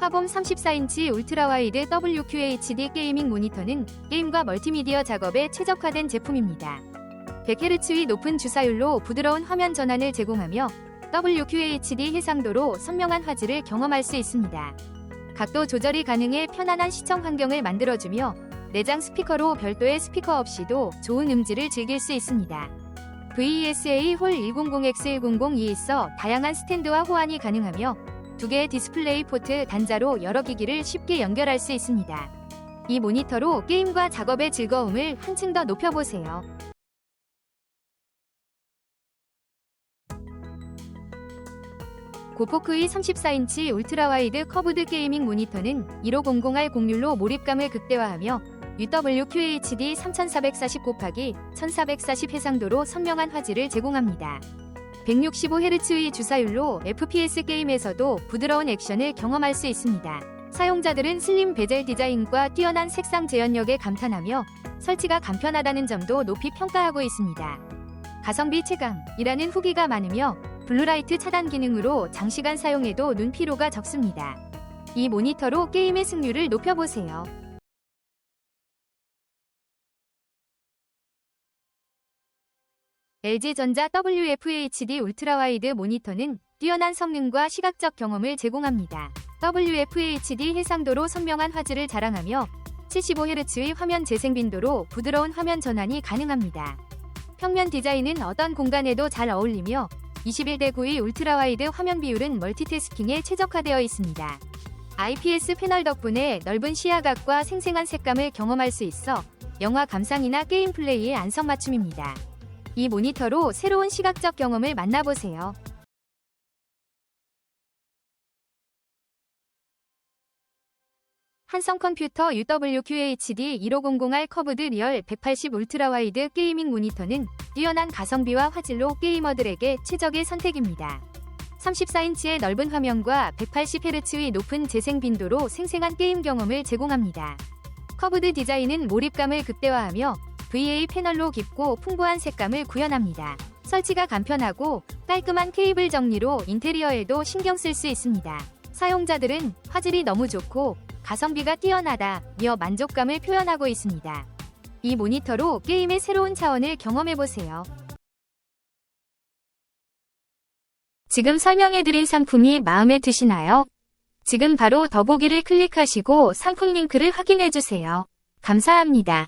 화범 34인치 울트라와이드 WQHD 게이밍 모니터는 게임과 멀티미디어 작업에 최적화된 제품입니다. 100Hz의 높은 주사율로 부드러운 화면 전환을 제공하며 WQHD 해상도로 선명한 화질을 경험할 수 있습니다. 각도 조절이 가능해 편안한 시청 환경을 만들어주며 내장 스피커로 별도의 스피커 없이도 좋은 음질을 즐길 수 있습니다. VESA 홀 100X1002에 있어 다양한 스탠드와 호환이 가능하며 두 개의 디스플레이 포트 단자로 여러 기기를 쉽게 연결할 수 있습니다. 이 모니터로 게임과 작업의 즐거움을 한층 더 높여보세요. 고포크의 34인치 울트라와이드 커브드 게이밍 모니터는 1500R 공률로 몰입감을 극대화하며 UWQHD 3440 곱하기 1440 해상도로 선명한 화질을 제공합니다. 165Hz의 주사율로 FPS 게임에서도 부드러운 액션을 경험할 수 있습니다. 사용자들은 슬림 베젤 디자인과 뛰어난 색상 재현력에 감탄하며 설치가 간편하다는 점도 높이 평가하고 있습니다. 가성비 최강이라는 후기가 많으며 블루라이트 차단 기능으로 장시간 사용해도 눈 피로가 적습니다. 이 모니터로 게임의 승률을 높여보세요. LG전자 WFHD 울트라와이드 모니터는 뛰어난 성능과 시각적 경험을 제공합니다. WFHD 해상도로 선명한 화질을 자랑하며 75Hz의 화면 재생 빈도로 부드러운 화면 전환이 가능합니다. 평면 디자인은 어떤 공간에도 잘 어울리며 21대 9의 울트라와이드 화면 비율은 멀티태스킹에 최적화되어 있습니다. IPS 패널 덕분에 넓은 시야각과 생생한 색감을 경험할 수 있어 영화 감상이나 게임 플레이에 안성맞춤입니다. 이 모니터로 새로운 시각적 경험을 만나보세요. 한성 컴퓨터 UWQHD 1500R 커브드 리얼 180 울트라 와이드 게이밍 모니터는 뛰어난 가성비와 화질로 게이머들에게 최적의 선택입니다. 34인치의 넓은 화면과 180Hz의 높은 재생 빈도로 생생한 게임 경험을 제공합니다. 커브드 디자인은 몰입감을 극대화하며 VA 패널로 깊고 풍부한 색감을 구현합니다. 설치가 간편하고 깔끔한 케이블 정리로 인테리어에도 신경 쓸 수 있습니다. 사용자들은 화질이 너무 좋고 가성비가 뛰어나다며 만족감을 표현하고 있습니다. 이 모니터로 게임의 새로운 차원을 경험해보세요. 지금 설명해드린 상품이 마음에 드시나요? 지금 바로 더보기를 클릭하시고 상품 링크를 확인해주세요. 감사합니다.